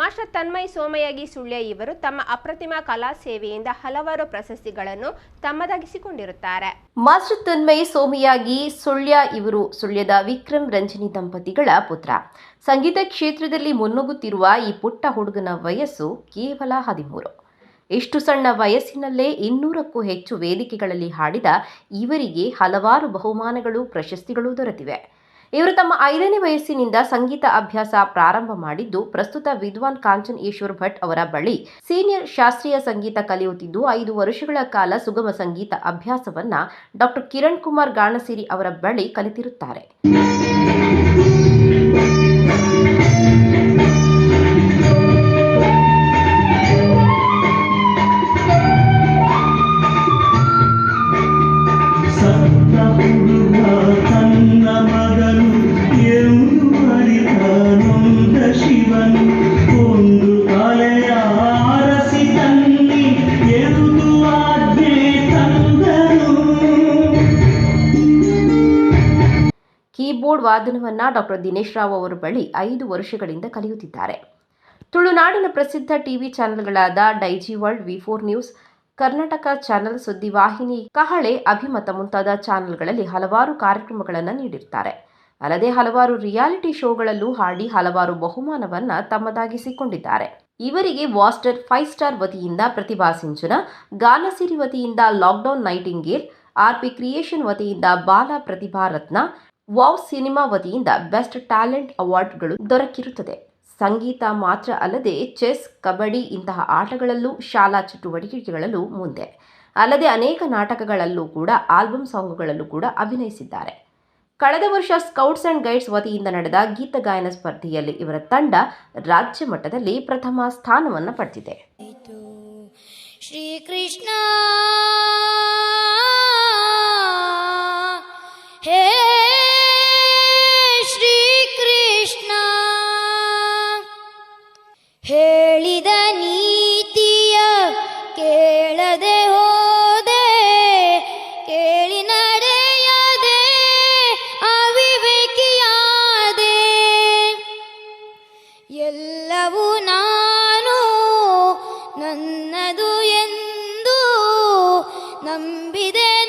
Master Tanmay ಸೋಮಯಾಗಿ Sullia ಇವರು ತಮ್ಮ ಅಪ್ರತಿಮ ಕಲಾ ಸೇವೆಯಿಂದ ಹಲವಾರು ಪ್ರಶಸ್ತಿಗಳನ್ನು ತಮ್ಮದಾಗಿಸಿಕೊಂಡಿರುತ್ತಾರೆ. ಮಾಸ್ಟರ್ ತನ್ಮಯ್ ಸೋಮಯಾಗಿ ಸುಳ್ಯ ಇವರು ಸುಳ್ಯದ ವಿಕ್ರಮ್ ರಂಜನಿ ದಂಪತಿಗಳ ಪುತ್ರ. ಸಂಗೀತ ಕ್ಷೇತ್ರದಲ್ಲಿ ಮುನ್ನುಗ್ಗುತ್ತಿರುವ ಈ ಪುಟ್ಟ ಹುಡುಗನ ವಯಸ್ಸು ಕೇವಲ ಹದಿಮೂರು. ಇಷ್ಟು ಸಣ್ಣ ವಯಸ್ಸಿನಲ್ಲೇ ಇನ್ನೂರಕ್ಕೂ ಹೆಚ್ಚು ವೇದಿಕೆಗಳಲ್ಲಿ ಹಾಡಿದ ಇವರಿಗೆ ಹಲವಾರು ಬಹುಮಾನಗಳು ಪ್ರಶಸ್ತಿಗಳು ದೊರೆತಿವೆ. ಇವರು ತಮ್ಮ ಐದನೇ ವಯಸ್ಸಿನಿಂದ ಸಂಗೀತ ಅಭ್ಯಾಸ ಪ್ರಾರಂಭ ಮಾಡಿದ್ದು, ಪ್ರಸ್ತುತ ವಿದ್ವಾನ್ ಕಾಂಚನ್ ಈಶ್ವರ್ ಭಟ್ ಅವರ ಬಳಿ ಸೀನಿಯರ್ ಶಾಸ್ತ್ರೀಯ ಸಂಗೀತ ಕಲಿಯುತ್ತಿದ್ದು, ಐದು ವರ್ಷಗಳ ಕಾಲ ಸುಗಮ ಸಂಗೀತ ಅಭ್ಯಾಸವನ್ನ ಡಾಕ್ಟರ್ ಕಿರಣ್ ಕುಮಾರ್ ಗಾಣಸಿರಿ ಅವರ ಬಳಿ ಕಲಿತಿರುತ್ತಾರೆ. ಕೀಬೋರ್ಡ್ ವಾದನವನ್ನು ಡಾಕ್ಟರ್ ದಿನೇಶ್ ರಾವ್ ಅವರ ಬಳಿ ಐದು ವರ್ಷಗಳಿಂದ ಕಲಿಯುತ್ತಿದ್ದಾರೆ. ತುಳುನಾಡಿನ ಪ್ರಸಿದ್ಧ TV ಚಾನೆಲ್ಗಳಾದ Daiji World, V four News, Karnataka channel ಸುದ್ದಿವಾಹಿನಿ Kahale, Abhimata ಮುಂತಾದ ಚಾನೆಲ್ಗಳಲ್ಲಿ ಹಲವಾರು ಕಾರ್ಯಕ್ರಮಗಳನ್ನು ನೀಡಿರ್ತಾರೆ ಅಲ್ಲದೆ ಹಲವಾರು ರಿಯಾಲಿಟಿ ಶೋಗಳಲ್ಲೂ ಹಾಡಿ ಹಲವಾರು ಬಹುಮಾನವನ್ನು ತಮ್ಮದಾಗಿಸಿಕೊಂಡಿದ್ದಾರೆ. ಇವರಿಗೆ ವಾಸ್ಟರ್ ಫೈವ್ ಸ್ಟಾರ್ ವತಿಯಿಂದ ಪ್ರತಿಭಾ ಸಿಂಚನ, ಗಾನಸಿರಿ ವತಿಯಿಂದ ಲಾಕ್ಡೌನ್ ನೈಟಿಂಗೇಲ್ ಆರ್ಪಿ ಕ್ರಿಯೇಷನ್ ವತಿಯಿಂದ ಬಾಲ ಪ್ರತಿಭಾ ರತ್ನ ವಾವ್ ಸಿನಿಮಾ ವತಿಯಿಂದ ಬೆಸ್ಟ್ ಟ್ಯಾಲೆಂಟ್ ಅವಾರ್ಡ್ಗಳು ದೊರಕಿರುತ್ತದೆ. ಸಂಗೀತ ಮಾತ್ರ ಅಲ್ಲದೆ ಚೆಸ್, ಕಬಡ್ಡಿ ಇಂತಹ ಆಟಗಳಲ್ಲೂ ಶಾಲಾ ಚಟುವಟಿಕೆಗಳಲ್ಲೂ ಮುಂದೆ. ಅಲ್ಲದೆ ಅನೇಕ ನಾಟಕಗಳಲ್ಲೂ ಕೂಡ ಆಲ್ಬಮ್ ಸಾಂಗ್ಗಳಲ್ಲೂ ಕೂಡ ಅಭಿನಯಿಸಿದ್ದಾರೆ. ಕಳೆದ ವರ್ಷ ಸ್ಕೌಟ್ಸ್ ಅಂಡ್ ಗೈಡ್ಸ್ ವತಿಯಿಂದ ನಡೆದ ಗೀತ ಗಾಯನ ಸ್ಪರ್ಧೆಯಲ್ಲಿ ಇವರ ತಂಡ ರಾಜ್ಯ ಮಟ್ಟದಲ್ಲಿ ಪ್ರಥಮ ಸ್ಥಾನವನ್ನು ಪಡೆದಿದೆ. ಶ್ರೀಕೃಷ್ಣ ಹೇಳಿದ ನೀತಿಯ ಕೇಳದೆ ಹೋದೆ ಕೇಳಿ ನಡೆಯದೆ ಅವಿವೇಕಿಯಾದೆ. ಎಲ್ಲವೂ ನಾನು ನನ್ನದು ಎಂದು ನಂಬಿದೆ.